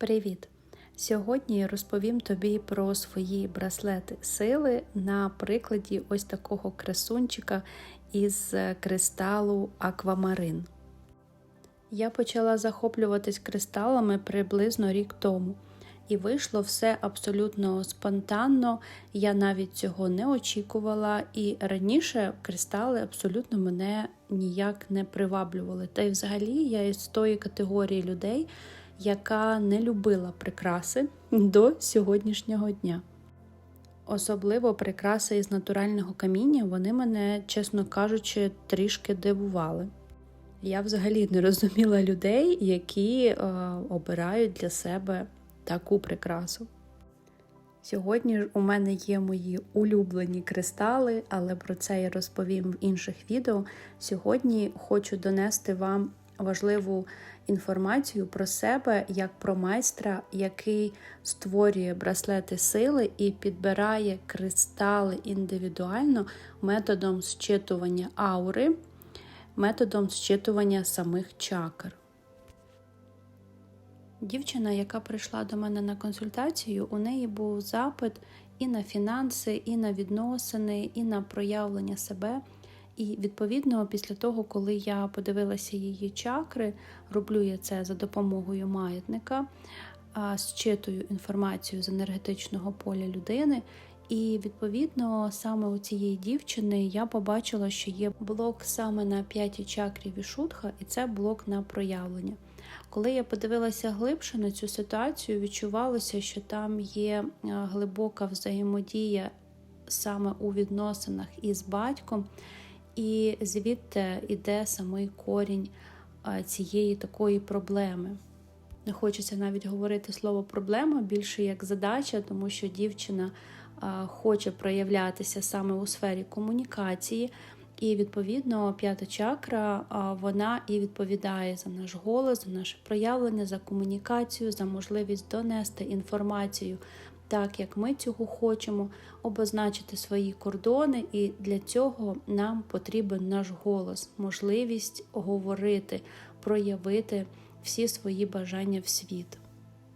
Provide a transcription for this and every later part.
Привіт! Сьогодні я розповім тобі про свої браслети сили на прикладі ось такого красунчика із кристалу Аквамарин. Я почала захоплюватись кристалами приблизно рік тому, і вийшло все абсолютно спонтанно. Я навіть цього не очікувала, і раніше кристали абсолютно мене ніяк не приваблювали. Та й взагалі я із тої категорії людей яка не любила прикраси до сьогоднішнього дня. Особливо прикраси із натурального каміння, вони мене, чесно кажучи, трішки дивували. Я взагалі не розуміла людей, які е, обирають для себе таку прикрасу. Сьогодні ж у мене є мої улюблені кристали, але про це я розповім в інших відео. Сьогодні хочу донести вам важливу інформацію про себе як про майстра, який створює браслети сили і підбирає кристали індивідуально методом зчитування аури, методом зчитування самих чакр. Дівчина, яка прийшла до мене на консультацію, у неї був запит і на фінанси, і на відносини, і на проявлення себе. І відповідно, після того, коли я подивилася її чакри, роблю я це за допомогою маятника, зчитую інформацію з енергетичного поля людини. І відповідно саме у цієї дівчини я побачила, що є блок саме на п'ятій чакрі Вішутха, і це блок на проявлення. Коли я подивилася глибше на цю ситуацію, відчувалося, що там є глибока взаємодія саме у відносинах із батьком. І звідти йде самий корінь цієї такої проблеми. Не хочеться навіть говорити слово проблема більше як задача, тому що дівчина хоче проявлятися саме у сфері комунікації, і, відповідно, п'ята чакра вона і відповідає за наш голос, за наше проявлення, за комунікацію, за можливість донести інформацію так як ми цього хочемо, обозначити свої кордони, і для цього нам потрібен наш голос, можливість говорити, проявити всі свої бажання в світ.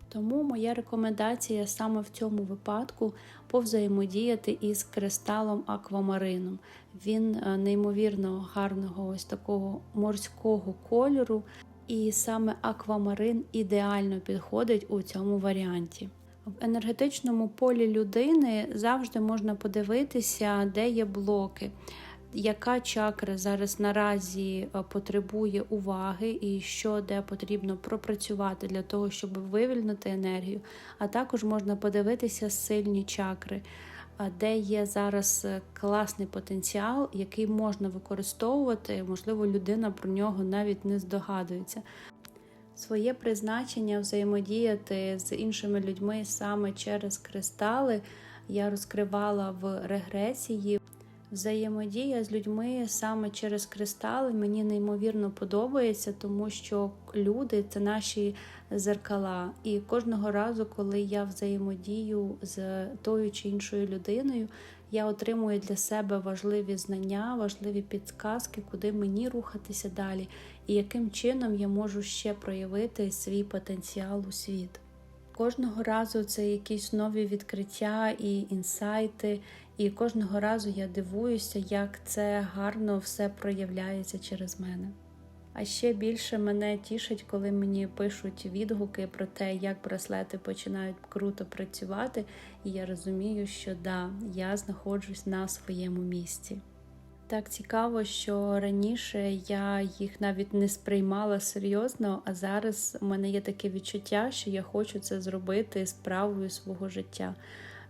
Тому моя рекомендація саме в цьому випадку повзаємодіяти із кристалом аквамарином. Він е, неймовірно гарного ось такого морського кольору, і саме аквамарин ідеально підходить у цьому варіанті. В енергетичному полі людини завжди можна подивитися, де є блоки, яка чакра зараз наразі е, потребує уваги, і що де потрібно пропрацювати для того, щоб вивільнити енергію. А також можна подивитися сильні чакри, е, де є зараз е, класний потенціал, який можна використовувати. Можливо, людина про нього навіть не здогадується своє призначення взаємодіяти з іншими людьми саме через кристали. Я розкривала в регресії. Взаємодія з людьми саме через кристали мені неймовірно подобається, тому що люди це наші зеркала. І кожного разу, коли я взаємодію з тою чи іншою людиною, я отримую для себе важливі знання, важливі підсказки, куди мені рухатися далі, і яким чином я можу ще проявити свій потенціал у світ. Кожного разу це якісь нові відкриття і інсайти, і кожного разу я дивуюся, як це гарно все проявляється через мене. А ще більше мене тішить, коли мені пишуть відгуки про те, як браслети починають круто працювати, і я розумію, що да, я знаходжусь на своєму місці. Так цікаво, що раніше я їх навіть не сприймала серйозно, а зараз у мене є таке відчуття, що я хочу це зробити справою свого життя.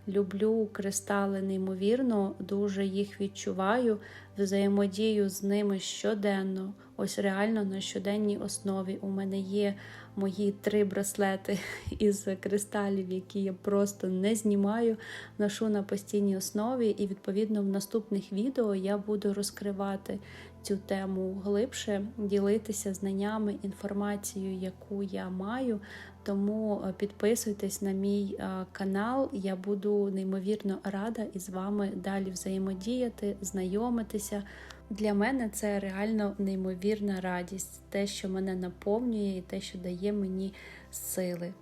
Люблю кристали неймовірно, дуже їх відчуваю, взаємодію з ними щоденно. Ось реально на щоденній основі у мене є мої три браслети із кристалів, які я просто не знімаю, ношу на постійній основі, і, відповідно, в наступних відео я буду розкривати цю тему глибше, ділитися знаннями, інформацією, яку я маю. Тому е, підписуйтесь на мій е, канал, я буду неймовірно рада із вами далі взаємодіяти, знайомитися. Для мене це реально неймовірна радість, те, що мене наповнює, і те, що дає мені сили.